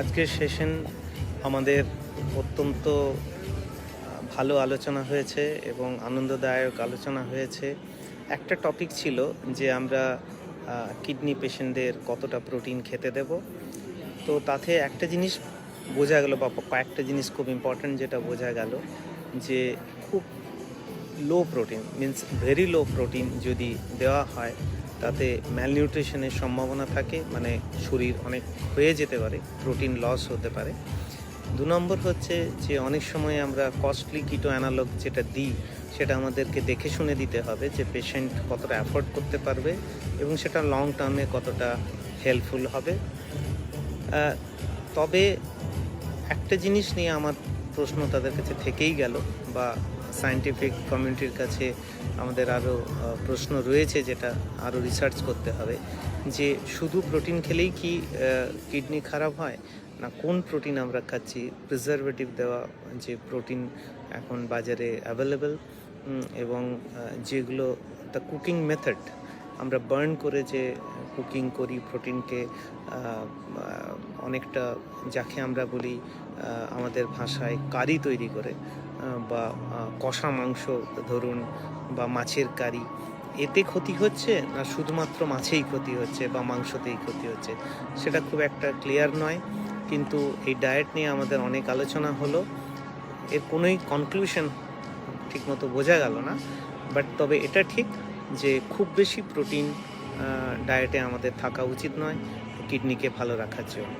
আজকের সেশন আমাদের অত্যন্ত ভালো আলোচনা হয়েছে এবং আনন্দদায়ক আলোচনা হয়েছে। একটা টপিক ছিল যে আমরা কিডনি পেশেন্টদের কতটা প্রোটিন খেতে দেব। তো তাতে একটা জিনিস বোঝা গেল বা কয়েকটা জিনিস খুব ইম্পর্ট্যান্ট যেটা বোঝা গেল যে খুব low protein means very low protein যদি দেওয়া হয় তাতে ম্যালনিউট্রিশনের সম্ভাবনা থাকে মানে শরীর অনেক হয়ে যেতে পারে প্রোটিন লস হতে পারে। দু নম্বর হচ্ছে যে অনেক সময় আমরা কস্টলি কিটো অ্যানালগ যেটা দিই, সেটা আমাদেরকে দেখে শুনে দিতে হবে যে পেশেন্ট কতটা অ্যাফোর্ড করতে পারবে এবং সেটা লং টার্মে কতটা হেল্পফুল হবে। তবে একটা জিনিস নিয়ে আমার প্রশ্ন তাদের কাছে থেকেই গেল বা সায়েন্টিফিক কমিউনিটির কাছে আমাদের আরও প্রশ্ন রয়েছে যেটা আরও রিসার্চ করতে হবে, যে শুধু প্রোটিন খেলেই কি কিডনি খারাপ হয়? না, কোন প্রোটিন আমরা খাচ্ছি? প্রিজারভেটিভ দেওয়া যে প্রোটিন এখন বাজারে অ্যাভেলেবেল এবং যেগুলো দ্য কুকিং মেথড আমরা বার্ন করে যে কুকিং করি প্রোটিনকে অনেকটা যাকে আমরা বলি আমাদের ভাষায় কারি তৈরি করে বা কষা মাংস ধরুন বা মাছের কারি, এতে ক্ষতি হচ্ছে না শুধুমাত্র মাছেই ক্ষতি হচ্ছে বা মাংসতেই ক্ষতি হচ্ছে? সেটা খুব একটা ক্লিয়ার নয়, কিন্তু এই ডায়েট নিয়ে আমাদের অনেক আলোচনা হলো। এর কোনোই কনক্লুশন ঠিকমতো বোঝা গেল না বাট তবে এটা ঠিক যে খুব বেশি প্রোটিন ডায়েটে আমাদের থাকা উচিত নয় কিডনিকে ভালো রাখার জন্য।